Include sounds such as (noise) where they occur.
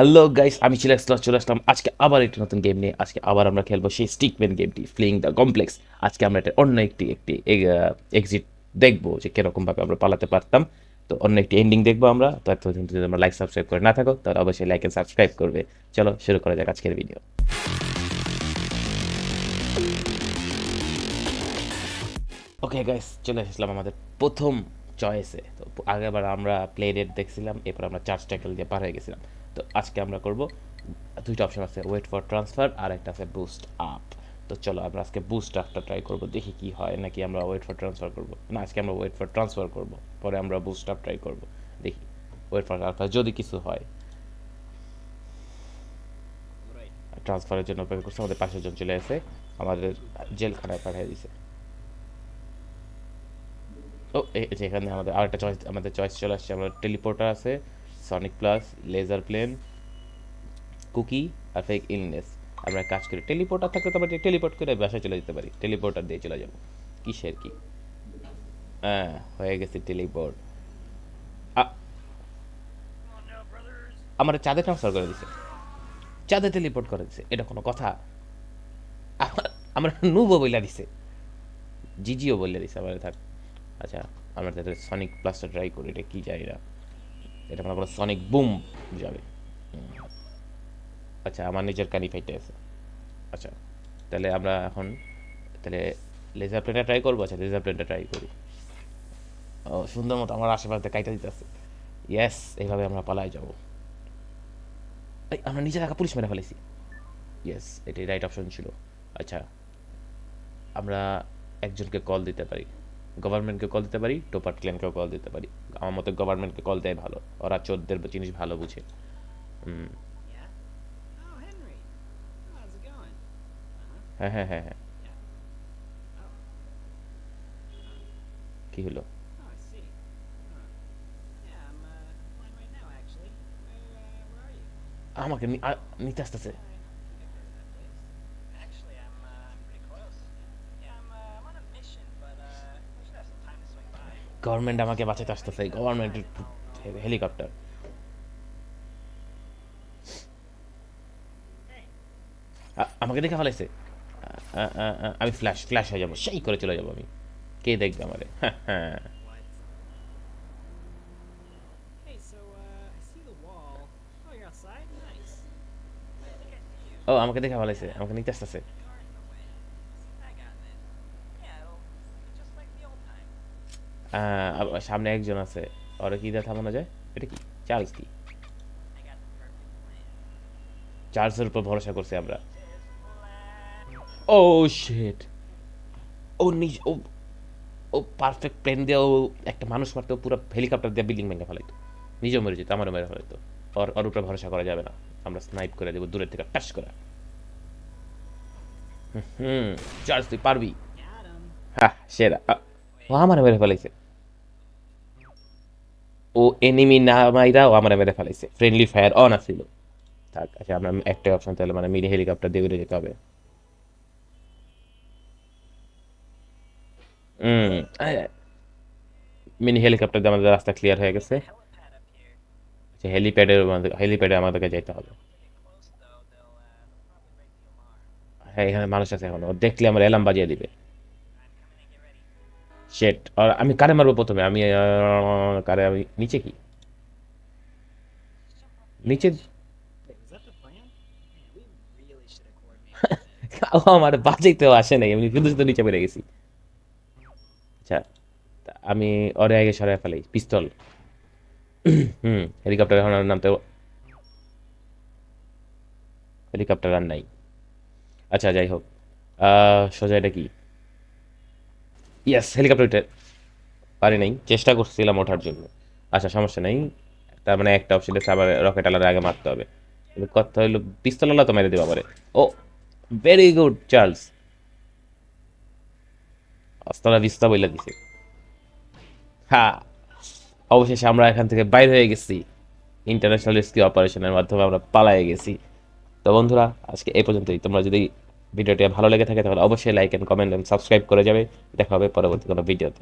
Hello guys আমি chillax চলে আসলাম। আজকে আবার একটি নতুন গেম নিয়ে। আজকে আবার আমরা খেলব সেই স্টিকম্যান গেমটি ফ্লিং দ্য কমপ্লেক্স আজকে আমরা এটা অন্য একটি একটি এক্সিট দেখব যে কিরকমভাবে আমরা পালাতে পারতাম। তো অন্য একটি এন্ডিং দেখব আমরা। তো এতদিন যদি আমরা লাইক সাবস্ক্রাইব করে না থাকো, তাহলে অবশ্যই লাইক এন্ড সাবস্ক্রাইব করবে। চলো শুরু করা যাক আজকের ভিডিও ওকে গাইস চলে এসেছিলাম আমাদের প্রথম চয়েসে তো আগেবার আমরা প্লে রেট দেখছিলাম এরপর আমরা চার্জ ট্যাকেল দিয়ে পার হয়ে গেছিলাম। তো আজকে আমরা করব দুইটা অপশন আছে ওয়েট ফর ট্রান্সফার আর একটা আছে বুস্ট আপ তো চলো আমরা আজকে বুস্ট আপটা ট্রাই করব দেখি কি হয় নাকি আমরা ওয়েট ফর ট্রান্সফার করব। না আজকে আমরা ওয়েট ফর ট্রান্সফার করব পরে আমরা বুস্ট আপ ট্রাই করব দেখি। ওয়েট ফর ট্রান্সফার যদি কিছু হয়। ট্রান্সফারের জন্য অপেক্ষা করছে আমাদের পাঁচশো জন চলে এসে আমাদের জেলখানায় পাঠিয়ে দিছে। ও এখানে আমাদের আরেকটা চয়েস আমাদের চয়েস চলে আসছে আমাদের টেলিপোর্টার আছে sonic plus laser plane cookie আর ফেক ইলনেস আমরা কাজ করি টেলিপোর্টার থাকলে তো আমরা টেলিপোর্ট করে বাসায় চলে যেতে পারি টেলিপোর্টার দিয়ে চলে যাব। কিসের কি? হ্যাঁ হয়ে গেছে টেলিপোর্ট আমার চাঁদে ট্রান্সফার করে দিছে। চাঁদে টেলিপোর্ট করে দিছে, এটা কোনো কথা? আমার- নুবো বইলা দিছে। জিজিও বলে দিছে থাক। আচ্ছা আমরা তাহলে সনিক প্লাসটা ট্রাই করি, এটা কি জানি না। এটা মনে করো সনিক বুম যাবে। আচ্ছা আমার নিজের কানি ফাইটে আছে। আচ্ছা তাহলে আমরা এখন, তাহলে লেজার প্লেনটা ট্রাই করব? আচ্ছা লেজার প্লেনটা ট্রাই করি। ও, সুন্দর মতো আমার আশেপাশে কাইটা দিতেছে। ইয়েস এইভাবে আমরা পালাই যাব। এই, আমরা নিজে থাকা পুলিশ মেরে ফেলেছি। ইয়েস এটাই রাইট অপশন ছিল। আচ্ছা আমরা একজনকে কল দিতে পারি। গভর্নমেন্টকে কল দিতে পারি, টোপার ক্লেনকেও কল দিতে পারি। আমার মতে গভর্নমেন্টকে কল দেয় ভালো। ওরা চোদ্দের জিনিস ভালো বুঝে. হ্যাঁ হ্যাঁ হ্যাঁ হ্যাঁ। কি হলো? আমাকে I see. গভর্নমেন্ট আমাকে বাঁচাতে আসতেছে গভর্নমেন্ট হেলিকপ্টার আমাকে দেখে ফেলাইছে। আ, আমি ফ্ল্যাশ ফ্ল্যাশ হয়ে যাব সেই করে চলে যাব আমি। কে দেখবে আমারে? (laughs) হ্যাঁ হ্যাঁ। Uh. ও আমাকে দেখে ভালো আমাকে নিতে আসতেছে। সামনে একজন আছে। ওরা কি দিয়ে থামানো যায়? এটা কি? চার্লস কি. চার্লসের উপর ভরসা করছি আমরা। ও শিট ও নিজ ও ও পারফেক্ট প্লেন দিয়ে ও একটা মানুষ মারতে পুরো হেলিকপ্টার দিয়ে বিল্ডিং ভেঙে ফেলাইতো। নিজেও মরে যেত আমারও মেরে ফেলাইতো। ওর ওর উপরে ভরসা করা যাবে না। আমরা স্নাইপ করে দেবো দূরের থেকে টাচ করে। হুম চার্লস তুই পারবি? হ্যাঁ সেরা। ও আমার মেরে ফেলাইছে। ও এনিমি না মাইরা ও আমার মেরে ফেলাইছে। ফ্রেন্ডলি ফায়ার অন আছিল। থাক আচ্ছা আমরা একটাই অপশন তাহলে মানে মিনি হেলিকপ্টার দিয়ে উড়ে যেতে হবে। মিনি হেলিকপ্টার দিয়ে আমাদের রাস্তা ক্লিয়ার হয়ে গেছে. আচ্ছা হেলিপ্যাডের হেলিপ্যাডে আমাদেরকে যেতে হবে. হ্যাঁ এখানে মানুষ আছে এখন। দেখলে আমরা এলাম বাজিয়ে দিবে। শেট আর আমি কারে মারবো প্রথমে? আমি কারে আমি নিচে কি? নিচে (laughs) আমার বাজাইতেও আসে নাই। আমি শুধু শুধু নিচে বেড়ে গেছি। আচ্ছা আমি ওরে আগে সরাই ফেলাই। পিস্তল। (clears throat) হুম হেলিকপ্টার এখন নামতে হেলিকপ্টার আর নাই। আচ্ছা যাই হোক। সোজা এটা কি? ইয়াস হেলিকপ্টার উঠে পারি নাই, চেষ্টা করছিলাম ওঠার জন্য। আচ্ছা সমস্যা নেই। তার মানে একটা অপশন আছে আবার রকেট আলাদা আগে মারতে হবে। কথা হইল পিস্তল আলা তো মেরে দেবো আবার ও ভেরি গুড চার্লস আস্তারা বিস্তা বইলা দিছে। হ্যাঁ অবশেষে আমরা এখান থেকে বাইর হয়ে গেছি। ইন্টারন্যাশনাল রেস্কিউ অপারেশনের মাধ্যমে আমরা পালায়ে গেছি। তো বন্ধুরা, আজকে এই পর্যন্তই। তোমরা যদি ভিডিওটি ভালো লেগে থাকে তাহলে অবশ্যই like and comment and subscribe করে যাবে। দেখা হবে পরবর্তী কোনো ভিডিওতে।